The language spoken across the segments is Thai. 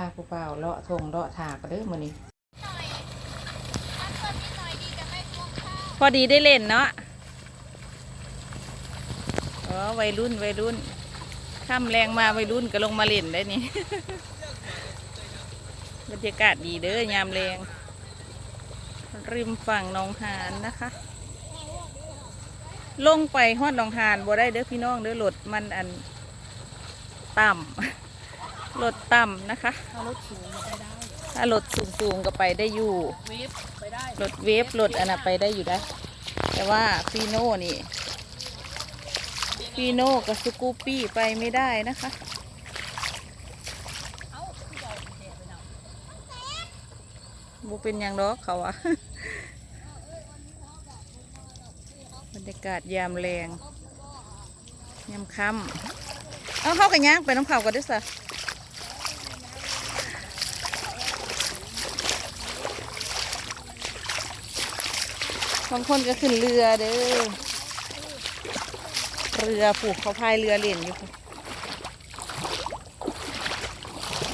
าผู้เปล่าเลาะทงเลาะถากก็เด้อมื้อนี้พอดีได้เล่นเนาะอ๋อวัยรุ่นวัยรุ่นข้ามแรงมาวัยรุ่นก็ลงมาเล่นได้นี่ บรรยากาศดีเด้อยามแรง ริมฝั่งหนองหานนะคะ ลงไปฮอดหนองหานบ่ได้เด้อพี่น้องเด้อรถมันอันต่ำ รถต่ำนะคะ ถ้ารถสูงไปได้ถ้ารถสูงๆก็ไปได้อยู่เวฟไปได้รถเวฟรถอันน่ะไปได้อยู่ได้ แต่ว่าฟีโน่นี่ฟีโน่กับสกูปปี้ไปไม่ได้นะคะเอ้าคือเอาแดดไปนำบ่เป็นอย่างดอกเขาอะบรรยากาศยามแรงยามค่ำเอาเข้ากันย่างไปน้ำเขากันด้วยส บางคนก็ขึ้นเรือเด้อ เรือผูกเขาพายเรือเล่นอยู่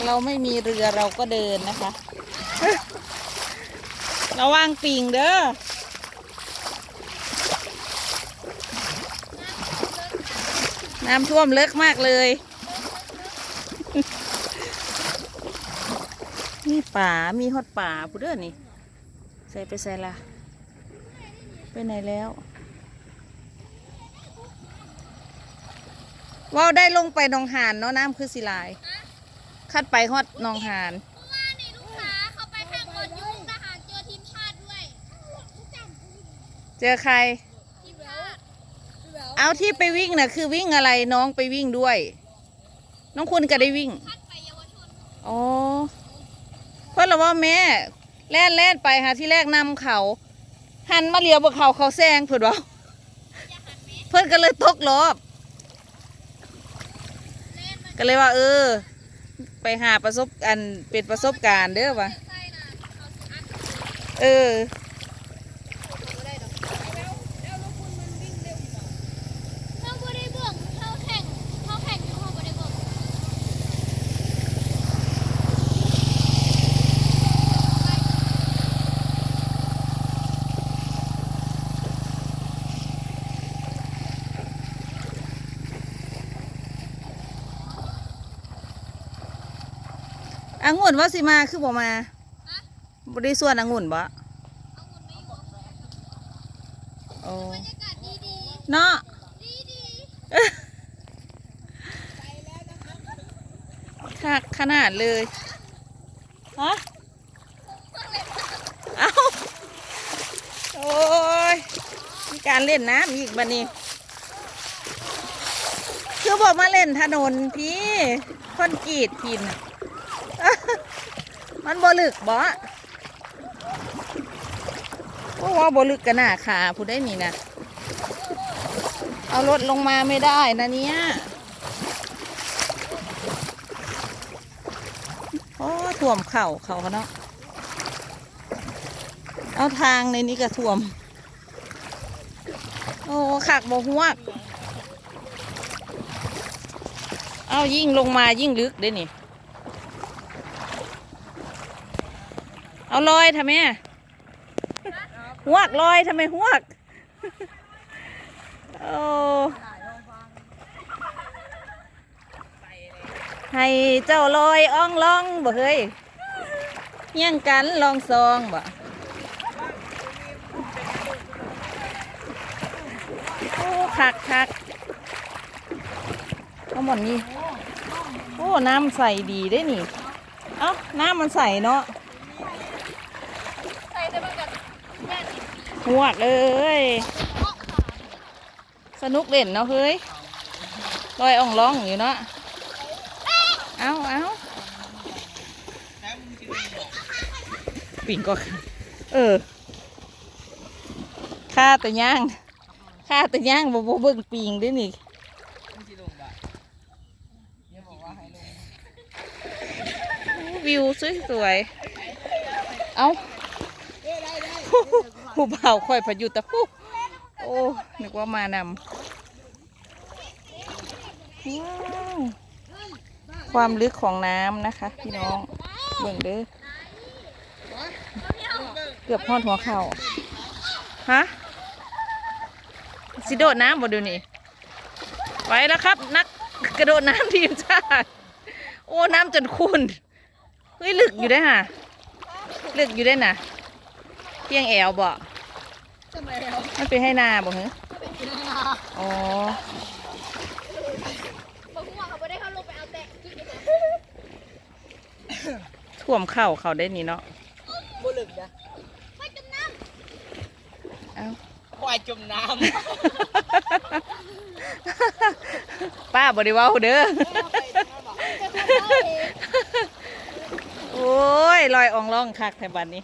เราไม่มีเรือเราก็เดินนะคะ ระวังปิงเด้อน้ำท่วมเลิกมากเลยมีป่ามีฮอดป่าผู้เด้อนี่ ใส่ไปใส่ละ ไปไหนแล้วว่าวได้ลงไปหนองหานเนาะน้ำคือสิหลาย คัดไปฮอดหนองหานว่าในลูกค้าเขาไปทางบนยุ่งทหารเจอทีมชาติด้วยเจอใครทีมชาติเอาที่ไปวิ่งน่ะคือวิ่งอะไรน้องไปวิ่งด้วย น้องคุณก็ได้วิ่งคัดไปเยาวชนอ๋อเพื่อนเราว่าแม่แล่นแล่นไปหาที่แรกนำเขา หันมาเลียวบนเขาเขาแซงเพื่อนว่าเพื่อนก็เลยตกรอบกันก็เลยว่า เออ ไปหาประสบอันเป็นประสบการณ์เด้อวะใส่นะเอออ เขาบ่ได้เบิ่งเขาแข่งเขาแข่งอยู่เขาบ่ได้เบิ่ง อังุ่นว่าสิมาคือบ่มาฮะบริส่วนอังุ่นบ่เอาเงินไม่อยู่โอ้บรรยากาศดีดีเนาะดีดีคักขนาดเลยฮะเอาโอ้ยมีการเล่นน้ำอีกบันนี้ คือบอกมาเล่นถนนพี่คอนกรีตพินน่ะ มันบ่ลึกบ่เพราะว่าบ่ลึกกันหน้าขาผู้ได้นี่นะเอารถลงมาไม่ได้นะเนี่ยโอ้ท่วมเข่าเขาเขาเนาะเอาทางในนี้ก็ท่วม โอ้ขักบ่ฮวก เอายิ่งลงมายิ่งลึกเด้นี่ เอาลอยทำไมหวกลอยทำไมหวกโอ้ให้เจ้าลอยอ่องล่องบ่เฮ้ยเฮี้ยงกันลองซองบ่โอ้คักคักเอาหมดนี่โอ้น้ำใสดีได้นี่ เอ้าน้ำมันใสเนาะ ใส่แต่มันก็แย่น หวกเอ้ย สนุกเล่นเนาะเฮ้ยลอยอ่องร้องอยู่เนาะ เอาเอาปิ่งก็ เออข้าแต่ย่างข้าแต่ย่างบ่บ่เบิ่งปิงด้วยนี่วิวสวยๆ เอา ผู้บ่าวคอยพายุตะผู้โอ้นึกว่ามานำว้าความลึกของน้ำนะคะ พี่น้องเบิ่งเด้อเกือบพอดหัวเข่าฮะสิโดดน้ำบ่ดี๋ยวนี้ไปแล้วครับ นักกระโดดน้ำทีมชาติ โอ้น้ำจนขุ่นเฮ้ยลึกอยู่ได้อห่ะลึกอยู่ได้น่ะ เพียงแอวบ่ทำไมแล้วไม่ไปให้นาบ่เหรออ๋อบอกหัวเขาไม่ได้เข้าลงไปเอาแตะท่วมเข่าเขาได้นี่เนาะบ่ลึกนะไปจมน้เอ้าควายจมน้ป้าบริวาเด้อำเป็นคนเล่าเองโอ้ยลอยอองล่องคักแถวบันนี้